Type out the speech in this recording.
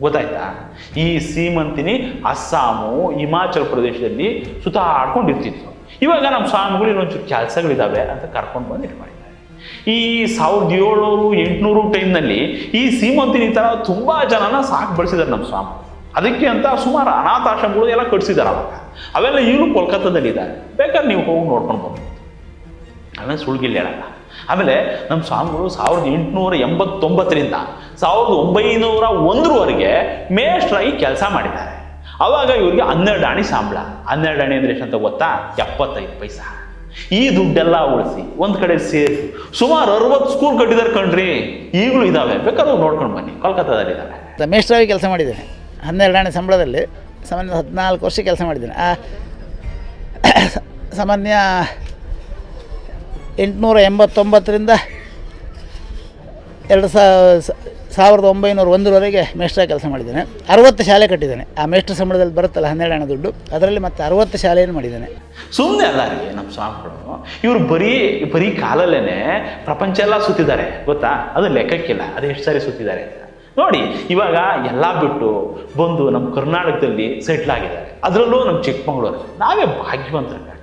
ಗೊತ್ತಾಯ್ತಾ? ಈ ಸೀಮಂತಿನಿ ಅಸ್ಸಾಮು, ಹಿಮಾಚಲ ಪ್ರದೇಶದಲ್ಲಿ ಸುತ ಆಡ್ಕೊಂಡಿರ್ತಿತ್ತು. ಇವಾಗ ನಮ್ಮ ಸ್ವಾಮಿಗಳು ಇನ್ನೊಂಚೂರು ಕೆಲಸಗಳಿದ್ದಾವೆ ಅಂತ ಕರ್ಕೊಂಡು ಬಂದು ಈ ಸಾವಿರದ ಏಳ್ನೂರು, ಎಂಟುನೂರು ಟೈಮ್ನಲ್ಲಿ ಈ ಸೀಮಂತಿನಿ ಥರ ತುಂಬ ಜನನ ಸಾಕು ಬಳಸಿದ್ದಾರೆ ನಮ್ಮ ಸ್ವಾಮಿ. ಅದಕ್ಕೆ ಅಂತ ಸುಮಾರು ಅನಾಥಾಶ್ರಮಗಳು ಎಲ್ಲ ಕಟ್ಸಿದ್ದಾರೆ ಅವಾಗ. ಅವೆಲ್ಲ ಇವನು ಕೋಲ್ಕತ್ತಾದಲ್ಲಿ ಇದ್ದಾರೆ ಬೇಕಾದ್ರೆ ನೀವು ಹೋಗಿ ನೋಡ್ಕೊಂಡು ಬರ್ಬೋದು ಆಮೇಲೆ ಸುಳ್ಗಿಲ್ಲ ಹೇಳಲ್ಲ. ಆಮೇಲೆ ನಮ್ಮ ಸ್ವಾಮಿಗಳು ಸಾವಿರದ ಎಂಟುನೂರ ಎಂಬತ್ತೊಂಬತ್ತರಿಂದ ಸಾವಿರದ ಒಂಬೈನೂರ ಒಂದರವರೆಗೆ ಮೇಷ್ಟ್ರಾಗಿ ಕೆಲಸ ಮಾಡಿದ್ದಾರೆ. ಅವಾಗ ಇವರಿಗೆ ಹನ್ನೆರಡು ಆಣಿ ಸಂಬಳ. ಹನ್ನೆರಡು ಆಣಿ ಅಂದ್ರೆ ಎಷ್ಟಂತ ಗೊತ್ತಾ? ಎಪ್ಪತ್ತೈದು ಪೈಸಾ. ಈ ದುಡ್ಡೆಲ್ಲ ಉಳಿಸಿ ಒಂದು ಕಡೆ ಸೇರಿಸಿ. ಸುಮಾರು ಅರವತ್ತು ಸ್ಕೂಲ್ ಕಟ್ಟಿದ್ದಾರೆ ಕಣ್ರಿ. ಈಗಲೂ ಇದ್ದಾವೆ ಬೇಕಾದ್ರೆ ನೋಡ್ಕೊಂಡು ಬನ್ನಿ. ಕೋಲ್ಕತ್ತಾದಲ್ಲಿ ಇದ್ದಾವೆ ಮೇಷ್ಟ್ರಾಗಿ ಕೆಲಸ ಮಾಡಿದ್ದೇನೆ. ಹನ್ನೆರಡು ಡಾಣಿ ಸಂಬಳದಲ್ಲಿ ಸಾಮಾನ್ಯ ಹದಿನಾಲ್ಕು ವರ್ಷ ಕೆಲಸ ಮಾಡಿದ್ದೇನೆ. ಸಾಮಾನ್ಯ ಎಂಟುನೂರ ಎಂಬತ್ತೊಂಬತ್ತರಿಂದ ಎರಡು ಸಾವಿರದ ಒಂಬೈನೂರ ಒಂದರವರೆಗೆ ಮೇಷ್ಟ್ರ ಕೆಲಸ ಮಾಡಿದ್ದೇನೆ. ಅರವತ್ತು ಶಾಲೆ ಕಟ್ಟಿದ್ದೇನೆ. ಆ ಮೇಷ್ಟ್ರ ಸಂಬಳದಲ್ಲಿ ಬರುತ್ತಲ್ಲ ಹನ್ನೆರಡು ಹಣ ದುಡ್ಡು. ಅದರಲ್ಲಿ ಮತ್ತೆ ಅರವತ್ತು ಶಾಲೆಯನ್ನು ಮಾಡಿದ್ದೇನೆ. ಸುಮ್ಮನೆ ಅಲ್ಲ ರೀ, ನಮ್ಮ ಸ್ವಾಮಿಗಳು. ಇವರು ಬರೀ ಬರೀ ಕಾಲಲ್ಲೇ ಪ್ರಪಂಚ ಎಲ್ಲ ಸುತ್ತಿದ್ದಾರೆ, ಗೊತ್ತಾ? ಅದು ಲೆಕ್ಕಕ್ಕಿಲ್ಲ. ಅದು ಎಷ್ಟು ಸಾರಿ ಸುತ್ತಿದ್ದಾರೆ ನೋಡಿ, ಇವಾಗ ಎಲ್ಲ ಬಿಟ್ಟು ಬಂದು ನಮ್ಮ ಕರ್ನಾಟಕದಲ್ಲಿ ಸೆಟ್ಲ್ ಆಗಿದ್ದಾರೆ. ಅದರಲ್ಲೂ ನಮ್ಮ ಚಿಕ್ಕಮಗಳೂರು ನಾವೇ ಭಾಗ್ಯವಂತರು